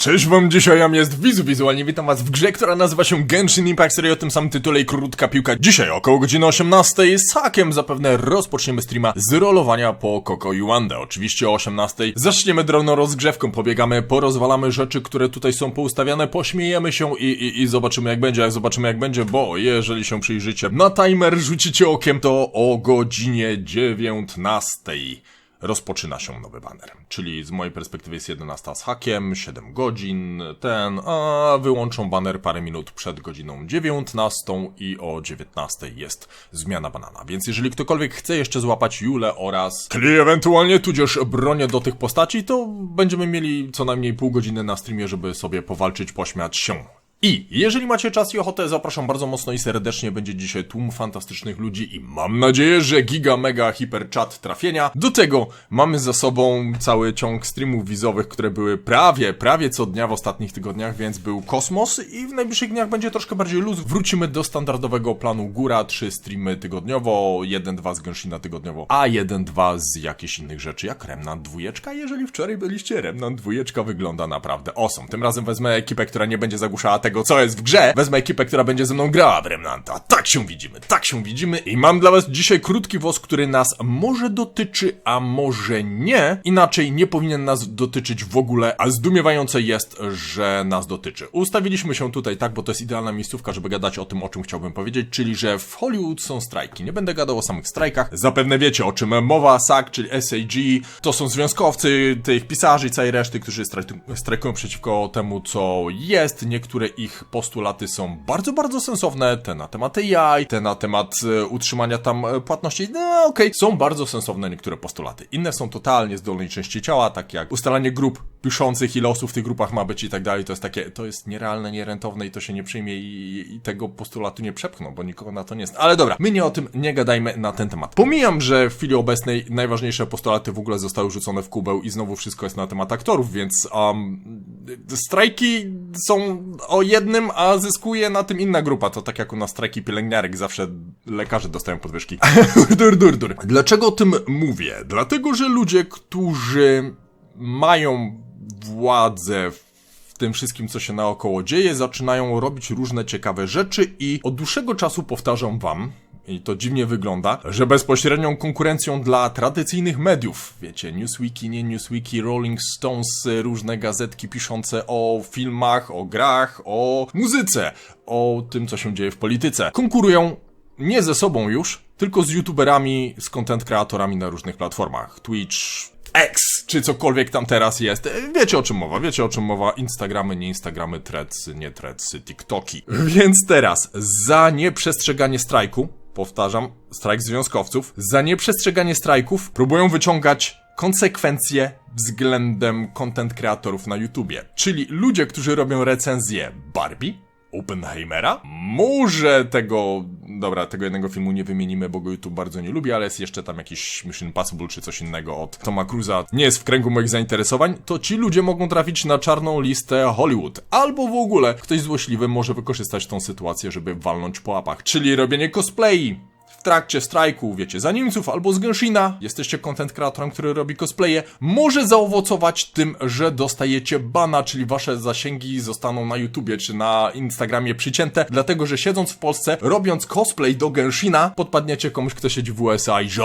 Cześć wam, dzisiaj jam jest Wizu Wizualnie, witam was w grze, która nazywa się Genshin Impact, serii o tym samym tytule i krótka piłka. Dzisiaj około godziny 18 z hakiem zapewne rozpoczniemy streama z rolowania po Koko Yuanda. Oczywiście o 18 zaczniemy drobną rozgrzewką, pobiegamy, porozwalamy rzeczy, które tutaj są poustawiane, pośmiejemy się i, i, i zobaczymy jak będzie, zobaczymy jak będzie, bo jeżeli się przyjrzycie na timer, rzucicie okiem, to o godzinie 19 rozpoczyna się nowy banner. Czyli z mojej perspektywy jest 11 z hakiem, 7 godzin, ten, a wyłączą banner parę minut przed godziną 19 i o 19 jest zmiana banana. Więc jeżeli ktokolwiek chce jeszcze złapać Jule oraz czyli ewentualnie tudzież bronię do tych postaci, to będziemy mieli co najmniej pół godziny na streamie, żeby sobie powalczyć, pośmiać się. I jeżeli macie czas i ochotę, zapraszam bardzo mocno i serdecznie. Będzie dzisiaj tłum fantastycznych ludzi i mam nadzieję, że giga, mega, hiper chat trafienia. Do tego mamy za sobą cały ciąg streamów wizowych, które były prawie, prawie co dnia w ostatnich tygodniach, więc był kosmos i w najbliższych dniach będzie troszkę bardziej luz. Wrócimy do standardowego planu góra, trzy streamy tygodniowo, jeden, dwa z Genshina tygodniowo, a jeden, dwa z jakichś innych rzeczy, jak Remnant dwójeczka. Jeżeli wczoraj byliście, Remnant dwójeczka wygląda naprawdę awesome. Tym razem wezmę ekipę, która nie będzie zagłuszała tego, co jest w grze. Wezmę ekipę, która będzie ze mną grała w Remnanta. Tak się widzimy, tak się widzimy i mam dla was dzisiaj krótki włos, który nas może dotyczy, a może nie. Inaczej nie powinien nas dotyczyć w ogóle, a zdumiewające jest, że nas dotyczy. Ustawiliśmy się tutaj tak, bo to jest idealna miejscówka, żeby gadać o tym, o czym chciałbym powiedzieć, czyli że w Hollywood są strajki. Nie będę gadał o samych strajkach. Zapewne wiecie, o czym mowa, SAG, czyli SAG. To są związkowcy tych pisarzy i całej reszty, którzy strajk- strajkują przeciwko temu, co jest. Niektóre ich postulaty są bardzo, bardzo sensowne. Te na temat AI, te na temat e, utrzymania tam e, płatności. No okej, są bardzo sensowne niektóre postulaty. Inne są totalnie z dolnej części ciała, tak jak ustalanie grup piszących, ile osób w tych grupach ma być i tak dalej. To jest takie, to jest nierealne, nierentowne i to się nie przyjmie i, i tego postulatu nie przepchną, bo nikogo na to nie jest. Ale dobra, my nie o tym nie gadajmy na ten temat. Pomijam, że w chwili obecnej najważniejsze postulaty w ogóle zostały rzucone w kubeł i znowu wszystko jest na temat aktorów, więc um, strajki są o jednym, a zyskuje na tym inna grupa. To tak jak u nas strajki pielęgniarek, zawsze lekarze dostają podwyżki. dur, dur, dur. Dlaczego o tym mówię? Dlatego, że ludzie, którzy mają władzę w tym wszystkim, co się naokoło dzieje, zaczynają robić różne ciekawe rzeczy i od dłuższego czasu powtarzam wam, i to dziwnie wygląda, że bezpośrednią konkurencją dla tradycyjnych mediów, wiecie, Newsweeki, nie Newsweeki, Rolling Stones, różne gazetki piszące o filmach, o grach, o muzyce, o tym, co się dzieje w polityce, konkurują nie ze sobą już, tylko z youtuberami, z content kreatorami na różnych platformach. Twitch, X, czy cokolwiek tam teraz jest. Wiecie o czym mowa, wiecie o czym mowa. Instagramy, nie Instagramy, threadsy, nie threadsy, TikToki. Więc teraz, za nieprzestrzeganie strajku, powtarzam, strajk związkowców, za nieprzestrzeganie strajków próbują wyciągać konsekwencje względem content kreatorów na YouTubie. Czyli ludzie, którzy robią recenzję Barbie, Oppenheimera. Może tego, dobra, tego jednego filmu nie wymienimy, bo go YouTube bardzo nie lubi, ale jest jeszcze tam jakiś Mission Impossible czy coś innego od Toma Cruza. Nie jest w kręgu moich zainteresowań, to ci ludzie mogą trafić na czarną listę Hollywood. Albo w ogóle ktoś złośliwy może wykorzystać tą sytuację, żeby walnąć po łapach. Czyli robienie cosplayi, w trakcie strajku, wiecie, za Niemców albo z Genshina, jesteście content kreatorem, który robi cosplaye, może zaowocować tym, że dostajecie bana, czyli wasze zasięgi zostaną na YouTubie czy na Instagramie przycięte, dlatego że siedząc w Polsce, robiąc cosplay do Genshina, podpadniecie komuś, kto siedzi w USA i że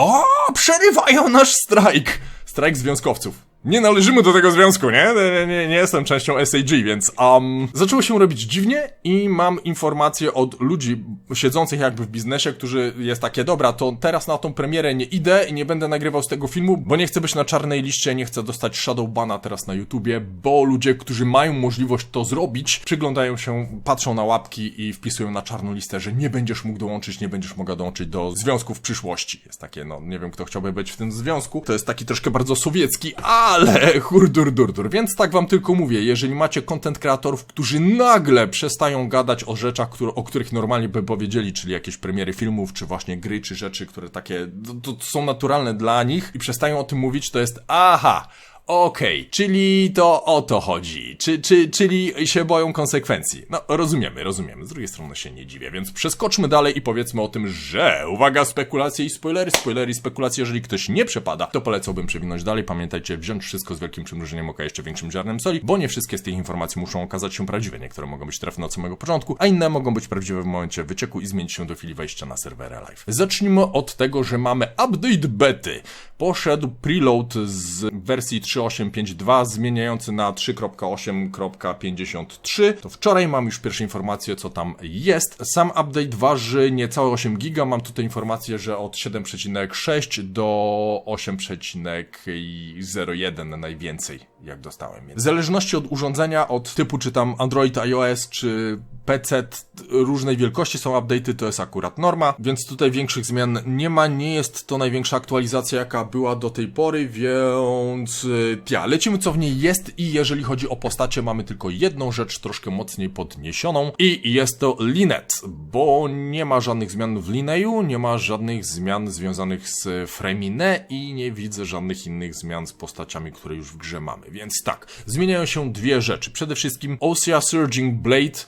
przerywają nasz strajk! Strajk związkowców. Nie należymy do tego związku, nie? Nie, nie, nie jestem częścią SAG, więc um, zaczęło się robić dziwnie i mam informacje od ludzi siedzących jakby w biznesie, którzy jest takie, dobra, to teraz na tą premierę nie idę i nie będę nagrywał z tego filmu, bo nie chcę być na czarnej liście, nie chcę dostać shadow bana teraz na YouTubie, bo ludzie, którzy mają możliwość to zrobić, przyglądają się, patrzą na łapki i wpisują na czarną listę, że nie będziesz mógł dołączyć, nie będziesz mogła dołączyć do związku w przyszłości. Jest takie, no nie wiem kto chciałby być w tym związku. To jest taki troszkę bardzo sowiecki, ale hurdur durdur. Więc tak wam tylko mówię, jeżeli macie content kreatorów, którzy nagle przestają gadać o rzeczach, które, o których normalnie by powiedzieli, czyli jakieś premiery filmów, czy właśnie gry, czy rzeczy, które takie to, to są naturalne dla nich i przestają o tym mówić, to jest aha, Okej, czyli to o to chodzi. Czy, czy, czyli się boją konsekwencji. No, rozumiemy, rozumiemy. Z drugiej strony się nie dziwię, więc przeskoczmy dalej i powiedzmy o tym, że uwaga, spekulacje i spoilery, spoilery i spekulacje. Jeżeli ktoś nie przepada, to polecałbym przewinąć dalej. Pamiętajcie, wziąć wszystko z wielkim przymrużeniem oka, jeszcze większym ziarnem soli, bo nie wszystkie z tych informacji muszą okazać się prawdziwe. Niektóre mogą być trafne od samego początku, a inne mogą być prawdziwe w momencie wycieku i zmienić się do chwili wejścia na serwery live. Zacznijmy od tego, że mamy update bety. Poszedł preload z wersji 3.8.5.2 zmieniający na 3.8.53. To wczoraj mam już pierwsze informacje, co tam jest. Sam update waży niecałe 8 giga. Mam tutaj informację, że od 7,6 do 8,01 najwięcej, jak dostałem. W zależności od urządzenia, od typu czy tam Android, iOS, czy PC różnej wielkości są update'y, to jest akurat norma, więc tutaj większych zmian nie ma, nie jest to największa aktualizacja, jaka była do tej pory, więc y, ja, lecimy co w niej jest i jeżeli chodzi o postacie, mamy tylko jedną rzecz troszkę mocniej podniesioną i jest to Linet, bo nie ma żadnych zmian w Lineju, nie ma żadnych zmian związanych z Fremine i nie widzę żadnych innych zmian z postaciami, które już w grze mamy, więc tak, zmieniają się dwie rzeczy, przede wszystkim Osea Surging Blade,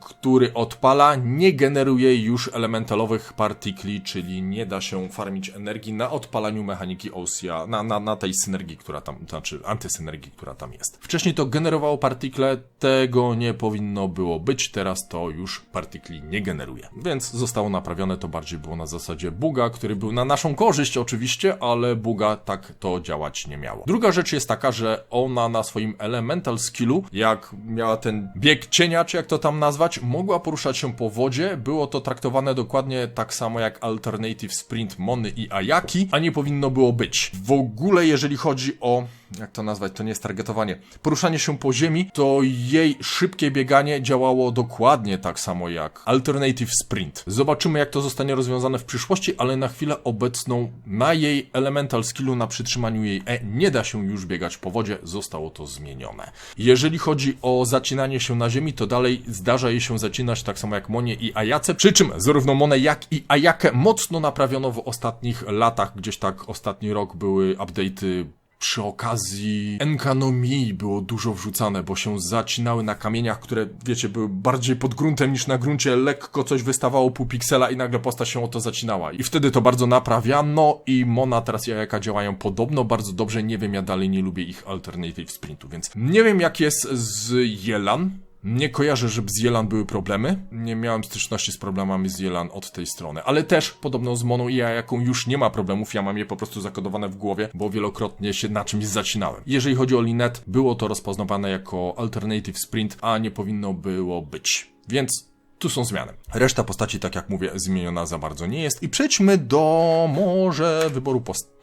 który odpala, nie generuje już elementalowych partikli, czyli nie da się farmić energii na odpalaniu mechaniki OSIA, na, na, na tej synergii, która tam, znaczy antysynergii, która tam jest. Wcześniej to generowało partikle, tego nie powinno było być, teraz to już partikli nie generuje. Więc zostało naprawione, to bardziej było na zasadzie buga, który był na naszą korzyść oczywiście, ale buga tak to działać nie miało. Druga rzecz jest taka, że ona na swoim elemental skillu, jak miała ten bieg cienia, czy jak to tam nazwać, mogła poruszać się po wodzie. Było to traktowane dokładnie tak samo jak Alternative Sprint Mony i Ayaki, a nie powinno było być. W ogóle, jeżeli chodzi o jak to nazwać, to nie jest targetowanie. Poruszanie się po ziemi, to jej szybkie bieganie działało dokładnie tak samo jak Alternative Sprint. Zobaczymy, jak to zostanie rozwiązane w przyszłości, ale na chwilę obecną na jej elemental skillu, na przytrzymaniu jej E, nie da się już biegać po wodzie, zostało to zmienione. Jeżeli chodzi o zacinanie się na ziemi, to dalej zdarza jej się zacinać tak samo jak Monie i Ajace, przy czym zarówno Monę jak i Ajakę mocno naprawiono w ostatnich latach, gdzieś tak ostatni rok były update'y przy okazji enkanomii było dużo wrzucane, bo się zacinały na kamieniach, które, wiecie, były bardziej pod gruntem niż na gruncie, lekko coś wystawało pół piksela i nagle postać się o to zacinała. I wtedy to bardzo naprawiano i Mona teraz i Jajaka działają podobno bardzo dobrze, nie wiem, ja dalej nie lubię ich alternative sprintu, więc nie wiem jak jest z Jelan, nie kojarzę, żeby z Jelan były problemy. Nie miałem styczności z problemami z Jelan od tej strony. Ale też podobno z Moną i ja, jaką już nie ma problemów, ja mam je po prostu zakodowane w głowie, bo wielokrotnie się na czymś zacinałem. Jeżeli chodzi o Linet, było to rozpoznawane jako Alternative Sprint, a nie powinno było być. Więc tu są zmiany. Reszta postaci, tak jak mówię, zmieniona za bardzo nie jest. I przejdźmy do może wyboru postaci.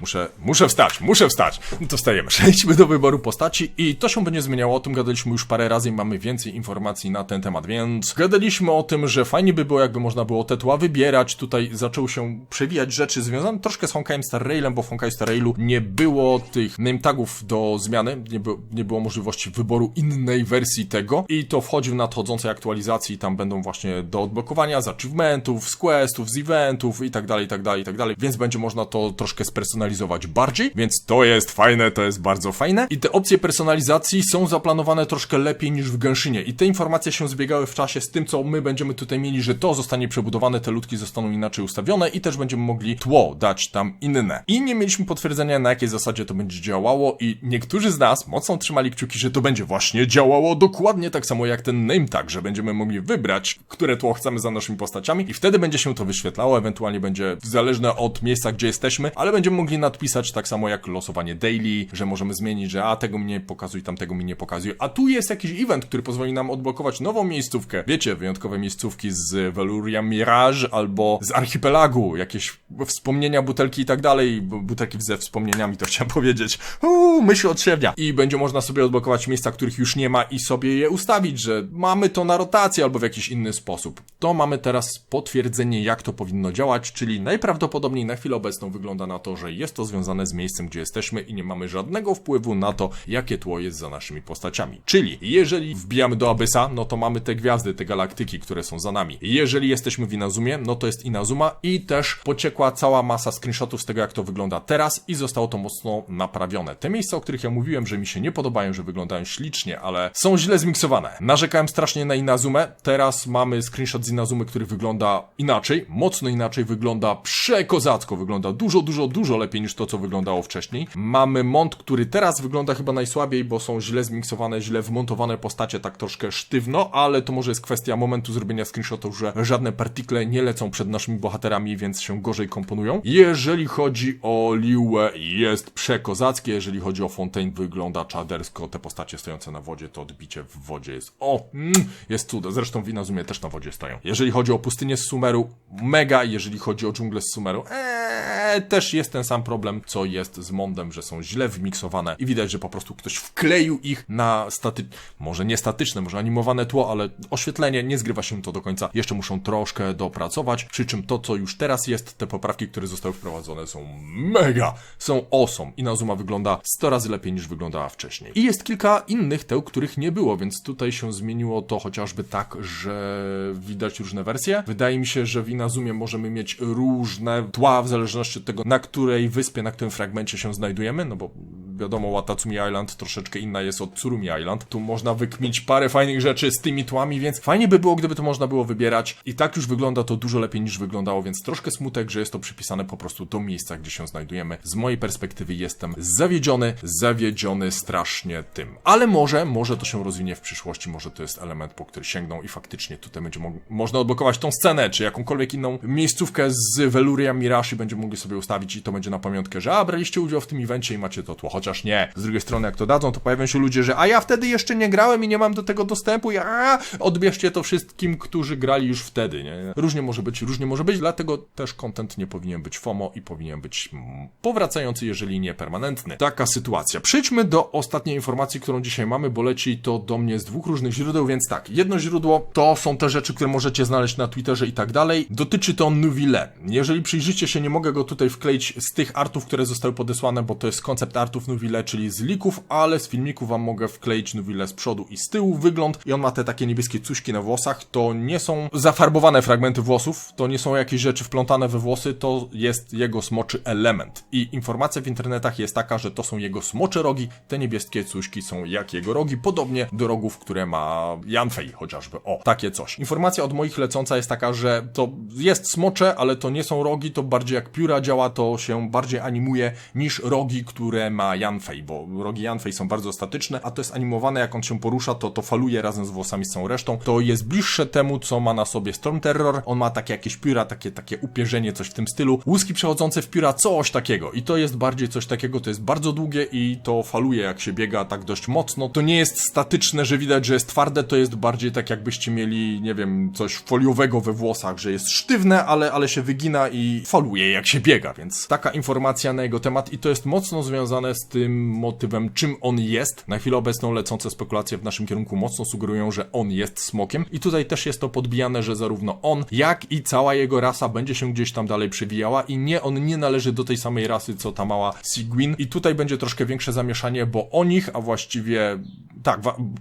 Muszę, muszę wstać, muszę wstać. No to wstajemy. Przejdźmy do wyboru postaci i to się będzie zmieniało. O tym gadaliśmy już parę razy i mamy więcej informacji na ten temat, więc gadaliśmy o tym, że fajnie by było, jakby można było te tła wybierać. Tutaj zaczęły się przewijać rzeczy związane troszkę z Honkaiem Star Railem, bo w Honkai Star Railu nie było tych name tagów do zmiany, nie, by, nie było możliwości wyboru innej wersji tego i to wchodzi w nadchodzącej aktualizacji. Tam będą właśnie do odblokowania z achievementów, z questów, z eventów i tak dalej, i tak dalej, i tak dalej, więc będzie można to troszkę spersonalizować personalizować bardziej, więc to jest fajne, to jest bardzo fajne. I te opcje personalizacji są zaplanowane troszkę lepiej niż w Genshinie. I te informacje się zbiegały w czasie z tym, co my będziemy tutaj mieli, że to zostanie przebudowane, te ludki zostaną inaczej ustawione i też będziemy mogli tło dać tam inne. I nie mieliśmy potwierdzenia, na jakiej zasadzie to będzie działało i niektórzy z nas mocno trzymali kciuki, że to będzie właśnie działało dokładnie tak samo jak ten name tag, że będziemy mogli wybrać, które tło chcemy za naszymi postaciami i wtedy będzie się to wyświetlało, ewentualnie będzie zależne od miejsca, gdzie jesteśmy, ale będziemy mogli nadpisać tak samo jak losowanie daily, że możemy zmienić, że a tego mi nie pokazuj, tamtego mi nie pokazuj, a tu jest jakiś event, który pozwoli nam odblokować nową miejscówkę. Wiecie, wyjątkowe miejscówki z Veluria Mirage albo z Archipelagu, jakieś wspomnienia, butelki i tak dalej, butelki ze wspomnieniami, to chciałem powiedzieć. Uuu, myśl odsiewnia. I będzie można sobie odblokować miejsca, których już nie ma i sobie je ustawić, że mamy to na rotację albo w jakiś inny sposób. To mamy teraz potwierdzenie, jak to powinno działać, czyli najprawdopodobniej na chwilę obecną wygląda na to, że jest to związane z miejscem, gdzie jesteśmy i nie mamy żadnego wpływu na to, jakie tło jest za naszymi postaciami. Czyli jeżeli wbijamy do Abyssa, no to mamy te gwiazdy, te galaktyki, które są za nami. Jeżeli jesteśmy w Inazumie, no to jest Inazuma i też pociekła cała masa screenshotów z tego, jak to wygląda teraz i zostało to mocno naprawione. Te miejsca, o których ja mówiłem, że mi się nie podobają, że wyglądają ślicznie, ale są źle zmiksowane. Narzekałem strasznie na Inazumę, teraz mamy screenshot z Inazumy, który wygląda inaczej, mocno inaczej, wygląda przekozacko, wygląda dużo, dużo, dużo lepiej niż to, co wyglądało wcześniej. Mamy mont, który teraz wygląda chyba najsłabiej, bo są źle zmiksowane, źle wmontowane postacie, tak troszkę sztywno, ale to może jest kwestia momentu zrobienia screenshotów, że żadne partikle nie lecą przed naszymi bohaterami, więc się gorzej komponują. Jeżeli chodzi o Liuę, jest przekozackie, jeżeli chodzi o Fontaine, wygląda czadersko, te postacie stojące na wodzie, to odbicie w wodzie jest, o, mm, jest cudem. Zresztą w Inazumie też na wodzie stoją. Jeżeli chodzi o pustynię z Sumeru, mega, jeżeli chodzi o dżunglę z Sumeru, eee, też jest ten sam problem, co jest z Mondem, że są źle wymiksowane i widać, że po prostu ktoś wkleił ich na staty... może nie statyczne, może animowane tło, ale oświetlenie, nie zgrywa się to do końca. Jeszcze muszą troszkę dopracować, przy czym to, co już teraz jest, te poprawki, które zostały wprowadzone są mega, są awesome. Inazuma wygląda 100 razy lepiej niż wyglądała wcześniej. I jest kilka innych teł, których nie było, więc tutaj się zmieniło to chociażby tak, że widać różne wersje. Wydaje mi się, że w Inazumie możemy mieć różne tła w zależności tego, na której wyspie, na którym fragmencie się znajdujemy, no bo wiadomo, Watatsumi Island troszeczkę inna jest od Tsurumi Island. Tu można wykmić parę fajnych rzeczy z tymi tłami, więc fajnie by było, gdyby to można było wybierać. I tak już wygląda to dużo lepiej niż wyglądało, więc troszkę smutek, że jest to przypisane po prostu do miejsca, gdzie się znajdujemy. Z mojej perspektywy jestem zawiedziony, zawiedziony strasznie tym. Ale może, może to się rozwinie w przyszłości, może to jest element, po który sięgną i faktycznie tutaj będzie mo można odblokować tą scenę, czy jakąkolwiek inną miejscówkę z Veluria Mirashi będziemy mogli sobie ustawić i to będzie na pamiątkę, że a, braliście udział w tym evencie i macie to tło. Nie. Z drugiej strony, jak to dadzą, to pojawią się ludzie, że a ja wtedy jeszcze nie grałem i nie mam do tego dostępu, ja odbierzcie to wszystkim, którzy grali już wtedy, nie? Różnie może być, różnie może być, dlatego też content nie powinien być FOMO i powinien być mm, powracający, jeżeli nie permanentny. Taka sytuacja. Przejdźmy do ostatniej informacji, którą dzisiaj mamy, bo leci to do mnie z dwóch różnych źródeł, więc tak, jedno źródło to są te rzeczy, które możecie znaleźć na Twitterze i tak dalej. Dotyczy to Nuvile. Jeżeli przyjrzycie się, nie mogę go tutaj wkleić z tych artów, które zostały podesłane, bo to jest koncept artów Nuvile, czyli z lików, ale z filmików wam mogę wkleić Nuvile z przodu i z tyłu wygląd i on ma te takie niebieskie cuśki na włosach. To nie są zafarbowane fragmenty włosów, to nie są jakieś rzeczy wplątane we włosy, to jest jego smoczy element. I informacja w internetach jest taka, że to są jego smocze rogi, te niebieskie cuśki są jak jego rogi, podobnie do rogów, które ma Janfei chociażby. O, takie coś. Informacja od moich lecąca jest taka, że to jest smocze, ale to nie są rogi, to bardziej jak pióra działa, to się bardziej animuje niż rogi, które ma Janfei, bo rogi Janfei są bardzo statyczne, a to jest animowane, jak on się porusza, to to faluje razem z włosami z całą resztą. To jest bliższe temu, co ma na sobie Storm Terror. On ma takie jakieś pióra, takie, takie upierzenie, coś w tym stylu. Łuski przechodzące w pióra, coś takiego. I to jest bardziej coś takiego, to jest bardzo długie i to faluje, jak się biega tak dość mocno. To nie jest statyczne, że widać, że jest twarde, to jest bardziej tak jakbyście mieli, nie wiem, coś foliowego we włosach, że jest sztywne, ale, ale się wygina i faluje, jak się biega, więc taka informacja na jego temat i to jest mocno związane z tym motywem, czym on jest. Na chwilę obecną lecące spekulacje w naszym kierunku mocno sugerują, że on jest smokiem i tutaj też jest to podbijane, że zarówno on, jak i cała jego rasa będzie się gdzieś tam dalej przewijała i nie, on nie należy do tej samej rasy, co ta mała Sigwin i tutaj będzie troszkę większe zamieszanie, bo o nich, a właściwie tak,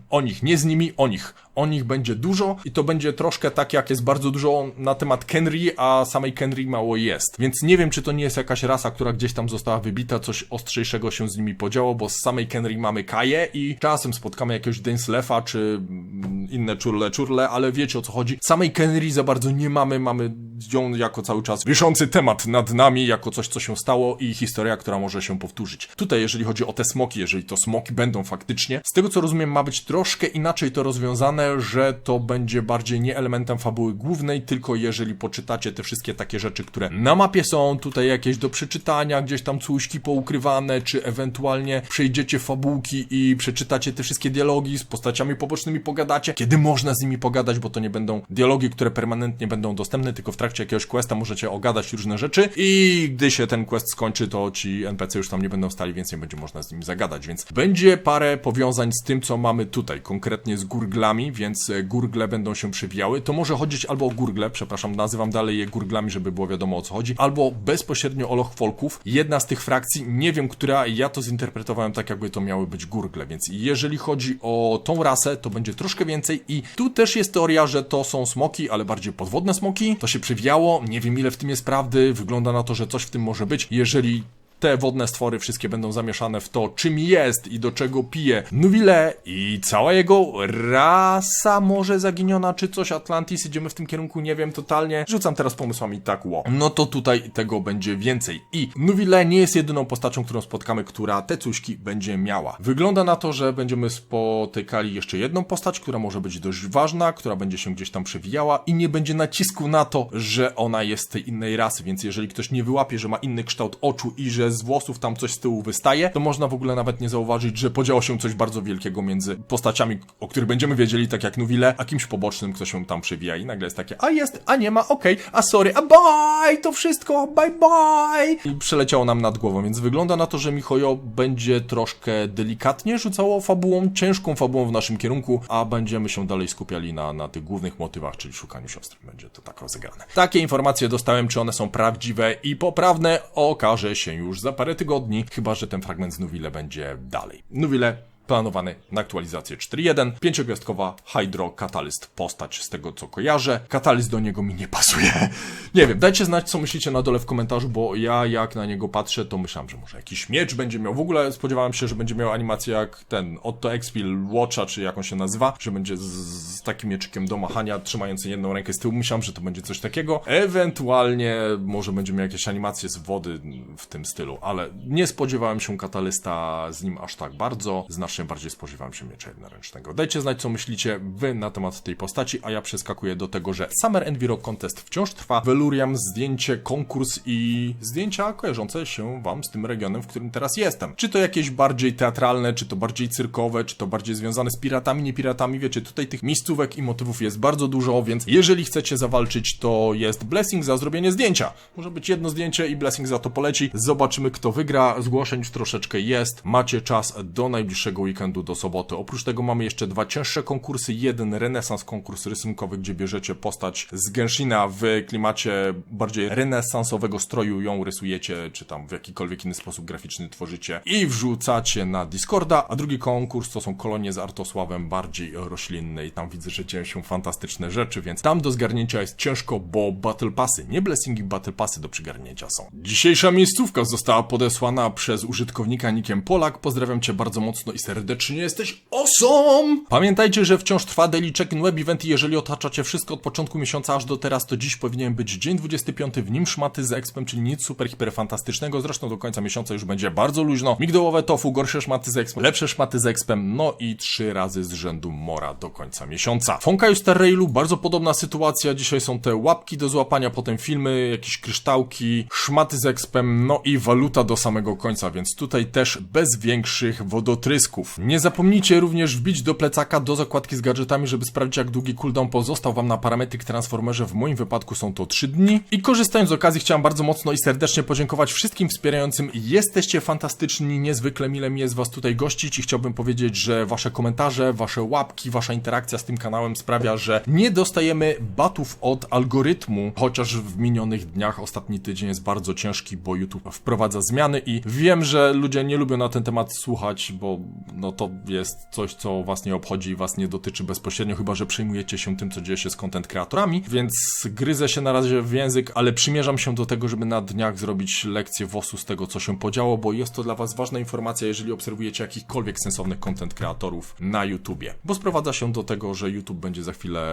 o nich, nie z nimi, o nich. O nich będzie dużo i to będzie troszkę tak, jak jest bardzo dużo na temat Kenry, a samej Kenry mało jest. Więc nie wiem, czy to nie jest jakaś rasa, która gdzieś tam została wybita, coś ostrzejszego się z nimi podziało, bo z samej Kenry mamy Kaję i czasem spotkamy jakiegoś Dainslefa, czy mm, inne czurle, czurle, ale wiecie o co chodzi. Samej Kenry za bardzo nie mamy, mamy ją jako cały czas wiszący temat nad nami, jako coś, co się stało i historia, która może się powtórzyć. Tutaj, jeżeli chodzi o te smoki, jeżeli to smoki będą faktycznie, z tego co rozumiem, ma być troszkę inaczej to rozwiązane, że to będzie bardziej nie elementem fabuły głównej, tylko jeżeli poczytacie te wszystkie takie rzeczy, które na mapie są, tutaj jakieś do przeczytania, gdzieś tam cuśki poukrywane, czy ewentualnie przejdziecie fabułki i przeczytacie te wszystkie dialogi z postaciami pobocznymi, pogadacie, kiedy można z nimi pogadać, bo to nie będą dialogi, które permanentnie będą dostępne, tylko w trakcie jakiegoś questa możecie ogadać różne rzeczy i gdy się ten quest skończy, to ci NPC już tam nie będą stali, więc nie będzie można z nimi zagadać, więc będzie parę powiązań z tym, co mamy tutaj, konkretnie z gurglami, więc e, gurgle będą się przewijały. To może chodzić albo o gurgle, przepraszam, nazywam dalej je gurglami, żeby było wiadomo o co chodzi, albo bezpośrednio o lochfolków. Jedna z tych frakcji, nie wiem, która, ja to zinterpretowałem tak, jakby to miały być gurgle, więc jeżeli chodzi o tą rasę, to będzie troszkę więcej i tu też jest teoria, że to są smoki, ale bardziej podwodne smoki. To się przewijało, nie wiem ile w tym jest prawdy, wygląda na to, że coś w tym może być. Jeżeli te wodne stwory wszystkie będą zamieszane w to, czym jest i do czego pije Nuwile i cała jego rasa może zaginiona, czy coś Atlantis, idziemy w tym kierunku, nie wiem totalnie. Rzucam teraz pomysłami tak, ło. No to tutaj tego będzie więcej. I Nuwile nie jest jedyną postacią, którą spotkamy, która te cuśki będzie miała. Wygląda na to, że będziemy spotykali jeszcze jedną postać, która może być dość ważna, która będzie się gdzieś tam przewijała i nie będzie nacisku na to, że ona jest tej innej rasy, więc jeżeli ktoś nie wyłapie, że ma inny kształt oczu i że z włosów tam coś z tyłu wystaje, to można w ogóle nawet nie zauważyć, że podziało się coś bardzo wielkiego między postaciami, o których będziemy wiedzieli, tak jak Nuwile, a kimś pobocznym, kto się tam przewija i nagle jest takie, a jest, a nie ma, okej, a sorry, a bye, to wszystko, bye bye. I przeleciało nam nad głową, więc wygląda na to, że Mihoyo będzie troszkę delikatnie rzucało fabułą, ciężką fabułą w naszym kierunku, a będziemy się dalej skupiali na, na tych głównych motywach, czyli szukaniu siostry. Będzie to tak rozegrane. Takie informacje dostałem, czy one są prawdziwe i poprawne, okaże się już za parę tygodni, chyba że ten fragment z Nuwile będzie dalej. Nuwile planowany na aktualizację 4.1. Pięciogwiazdkowa Hydro Catalyst postać z tego co kojarzę. Catalyst do niego mi nie pasuje. Nie wiem, dajcie znać co myślicie na dole w komentarzu, bo ja jak na niego patrzę, to myślałem, że może jakiś miecz będzie miał. W ogóle spodziewałem się, że będzie miał animację jak ten Otto Expil Watcha, czy jak on się nazywa, że będzie z, z takim mieczykiem do machania, trzymający jedną rękę z tyłu. Myślałem, że to będzie coś takiego. Ewentualnie może będzie miał jakieś animacje z wody w tym stylu, ale nie spodziewałem się Katalysta z nim aż tak bardzo. Bardziej spodziewałem się miecza jednoręcznego. Dajcie znać, co myślicie wy na temat tej postaci, a ja przeskakuję do tego, że Summer Enviro Contest wciąż trwa. Veluriam, zdjęcie, konkurs i zdjęcia kojarzące się wam z tym regionem, w którym teraz jestem. Czy to jakieś bardziej teatralne, czy to bardziej cyrkowe, czy to bardziej związane z piratami, nie piratami, wiecie, tutaj tych miejscówek i motywów jest bardzo dużo, więc jeżeli chcecie zawalczyć, to jest Blessing za zrobienie zdjęcia. Może być jedno zdjęcie i Blessing za to poleci. Zobaczymy, kto wygra. Zgłoszeń już troszeczkę jest. Macie czas do najbliższego weekendu, do soboty. Oprócz tego mamy jeszcze dwa cięższe konkursy. Jeden renesans konkurs rysunkowy, gdzie bierzecie postać z Genshina w klimacie bardziej renesansowego stroju, ją rysujecie, czy tam w jakikolwiek inny sposób graficzny tworzycie i wrzucacie na Discorda. A drugi konkurs to są kolonie z Artosławem, bardziej roślinne i tam widzę, że dzieją się fantastyczne rzeczy, więc tam do zgarnięcia jest ciężko, bo Battle Passy, nie Blessingi, Battle Passy do przygarnięcia są. Dzisiejsza miejscówka została podesłana przez użytkownika nikiem Polak. Pozdrawiam Cię bardzo mocno i serdecznie, jesteś awesome! Pamiętajcie, że wciąż trwa Daily Check-in Web Event i jeżeli otaczacie wszystko od początku miesiąca aż do teraz, to dziś powinien być dzień 25, w nim szmaty z expem, czyli nic super hiper fantastycznego. Zresztą do końca miesiąca już będzie bardzo luźno. Migdałowe tofu, gorsze szmaty z expem, lepsze szmaty z expem, no i trzy razy z rzędu mora do końca miesiąca. Fonka Star Railu, bardzo podobna sytuacja. Dzisiaj są te łapki do złapania, potem filmy, jakieś kryształki, szmaty z expem, no i waluta do samego końca, więc tutaj też bez większych wodotrysków. Nie zapomnijcie również wbić do plecaka do zakładki z gadżetami, żeby sprawdzić jak długi cooldown pozostał wam na Parametric Transformerze. W moim wypadku są to 3 dni. I korzystając z okazji chciałem bardzo mocno i serdecznie podziękować wszystkim wspierającym. Jesteście fantastyczni, niezwykle mile mi jest was tutaj gościć i chciałbym powiedzieć, że wasze komentarze, wasze łapki, wasza interakcja z tym kanałem sprawia, że nie dostajemy batów od algorytmu, chociaż w minionych dniach ostatni tydzień jest bardzo ciężki, bo YouTube wprowadza zmiany i wiem, że ludzie nie lubią na ten temat słuchać, bo no to jest coś, co was nie obchodzi i was nie dotyczy bezpośrednio, chyba że przejmujecie się tym, co dzieje się z content kreatorami, więc gryzę się na razie w język, ale przymierzam się do tego, żeby na dniach zrobić lekcję WOS-u z tego, co się podziało, bo jest to dla was ważna informacja, jeżeli obserwujecie jakichkolwiek sensownych content kreatorów na YouTubie, bo sprowadza się do tego, że YouTube będzie za chwilę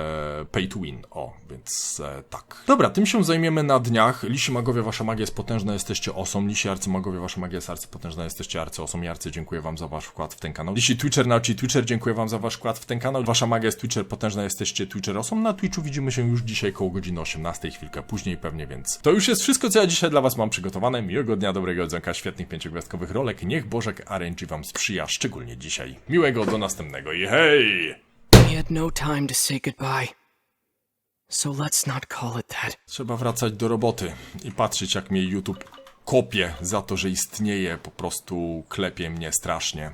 pay to win, o, więc e, tak. Dobra, tym się zajmiemy na dniach. Lisi magowie, wasza magia jest potężna, jesteście osom. Lisi arcymagowie, wasza magia jest arcypotężna, jesteście arcyosom i arcy. Dziękuję wam za wasz wkład w ten kanał. Lisi Twitcher, nauczy Twitcher, dziękuję wam za wasz wkład w ten kanał. Wasza magia jest Twitcher, potężna, jesteście Twitcher osom. Na Twitchu widzimy się już dzisiaj koło godziny 18, chwilkę później pewnie, więc to już jest wszystko, co ja dzisiaj dla was mam przygotowane. Miłego dnia, dobrego jedzonka, świetnych pięciogwiazdkowych rolek. Niech Bożek RNG wam sprzyja, szczególnie dzisiaj. Miłego, do następnego i hej! Had no time to say goodbye. So let's not call it that. Trzeba wracać do roboty i patrzeć jak mnie YouTube kopie za to, że istnieje, po prostu klepie mnie strasznie.